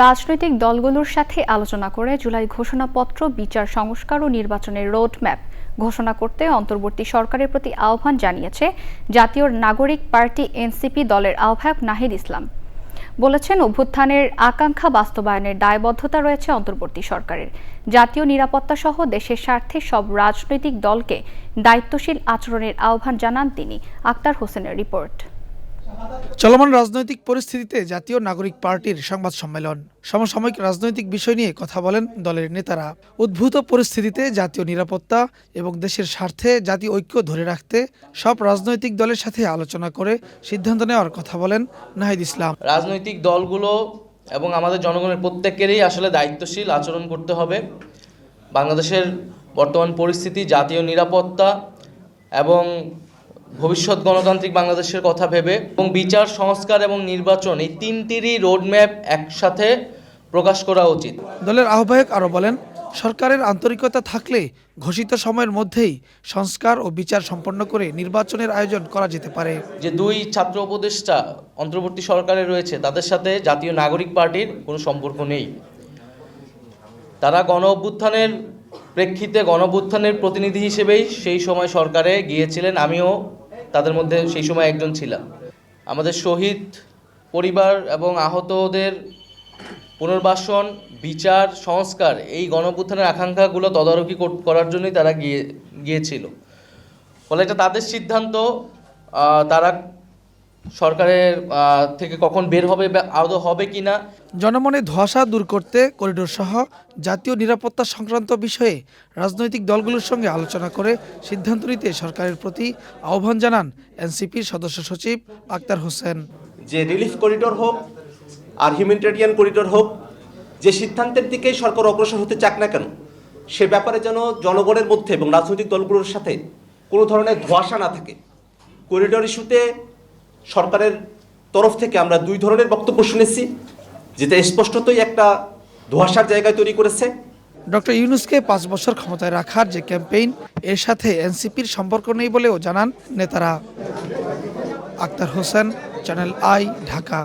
রাজনৈতিক দলগুলোর সাথে আলোচনা করে জুলাই ঘোষণাপত্র, বিচার সংস্কার ও নির্বাচনের রোডম্যাপ ঘোষণা করতে অন্তর্বর্তী সরকারের প্রতি আহ্বান জানিয়েছে জাতীয় নাগরিক পার্টি এনসিপি দলের আহ্বায়ক নাহিদ ইসলাম। বলেছেন, অভ্যুত্থানের আকাঙ্ক্ষা বাস্তবায়নের দায়বদ্ধতা রয়েছে অন্তর্বর্তী সরকারের। জাতীয় নিরাপত্তা সহ দেশের স্বার্থে সব রাজনৈতিক দলকে দায়িত্বশীল আচরণের আহ্বান জানান তিনি। আক্তার হোসেনের রিপোর্ট। চলমান রাজনৈতিক পরিস্থিতিতে জাতীয় নাগরিক পার্টির সংবাদ সম্মেলন। সমসাময়িক রাজনৈতিক বিষয় নিয়ে কথা বলেন দলের নেতারা। উদ্ভূত পরিস্থিতিতে জাতীয় নিরাপত্তা এবং দেশের স্বার্থে জাতীয় ঐক্য ধরে রাখতে সব রাজনৈতিক দলের সাথে আলোচনা করে সিদ্ধান্ত নেওয়ার কথা বলেন নাহিদ ইসলাম। রাজনৈতিক দলগুলো এবং আমাদের জনগণের প্রত্যেকেরই আসলে দায়িত্বশীল আচরণ করতে হবে। বাংলাদেশের বর্তমান পরিস্থিতি, জাতীয় নিরাপত্তা এবং ভবিষ্যৎ গণতান্ত্রিক বাংলাদেশের কথা ভেবে এবং বিচার সংস্কার এবং নির্বাচন এই তিনটিরই রোডম্যাপ একসাথে প্রকাশ করা উচিত। দলের আহ্বায়ক আরও বলেন সরকারের আন্তরিকতা থাকলে ঘোষিত সময়ের মধ্যেই সংস্কার ও বিচার সম্পন্ন করে নির্বাচনের আয়োজন করা যেতে পারে। যে দুই ছাত্র উপদেষ্টা অন্তর্বর্তী সরকারে রয়েছে তাদের সাথে জাতীয় নাগরিক পার্টির কোনো সম্পর্ক নেই। তারা গণ অভ্যুত্থানের প্রেক্ষিতে গণ অভ্যুত্থানের প্রতিনিধি হিসেবেই সেই সময় সরকারে গিয়েছিলেন। আমিও তাদের মধ্যে সেই সময় একজন ছিলাম। আমাদের শহীদ পরিবার এবং আহতদের পুনর্বাসন, বিচার, সংস্কার এই গণপুত্থানের আকাঙ্ক্ষাগুলো তদারকি কর- করার জন্যই তারা গিয়ে, গিয়েছিল। ফলে এটা তাদের সিদ্ধান্ত তারা সরকারের থেকে কখন বের হবে বা আদৌ হবে কি না? জনমনে ধোঁয়াশা দূর করতে করিডোর সহ জাতীয় নিরাপত্তা সংক্রান্ত বিষয়ে রাজনৈতিক দলগুলোর সঙ্গে আলোচনা করে সিদ্ধান্ত নিতে সরকারের প্রতি আহ্বান জানান এনসিপির সদস্য সচিব আক্তার হোসেন। যে রিলিফ করিডোর হোক আর হিউম্যানিটেরিয়ান করিডোর হোক যে সিদ্ধান্তের দিকে সরকার অগ্রসর হতে চাক না কেন সে ব্যাপারে যেন জনগণের মধ্যে এবং রাজনৈতিক দলগুলোর সাথে কোনো ধরনের ধোঁয়াশা না থাকে। করিডোর ইস্যুতে সরকারের তরফ থেকে আমরা দুই ধরনের বক্তব্য শুনেছি, যেটা স্পষ্টতই একটা ধোয়াশার জায়গায় তৈরি করেছে। ডক্টর ইউনুসকে পাঁচ বছর ক্ষমতায় রাখার যে ক্যাম্পেইন, এর সাথে এনসিপির সম্পর্ক নেই বলেও জানান নেতারা। Akhtar Hossain, Channel i, Dhaka.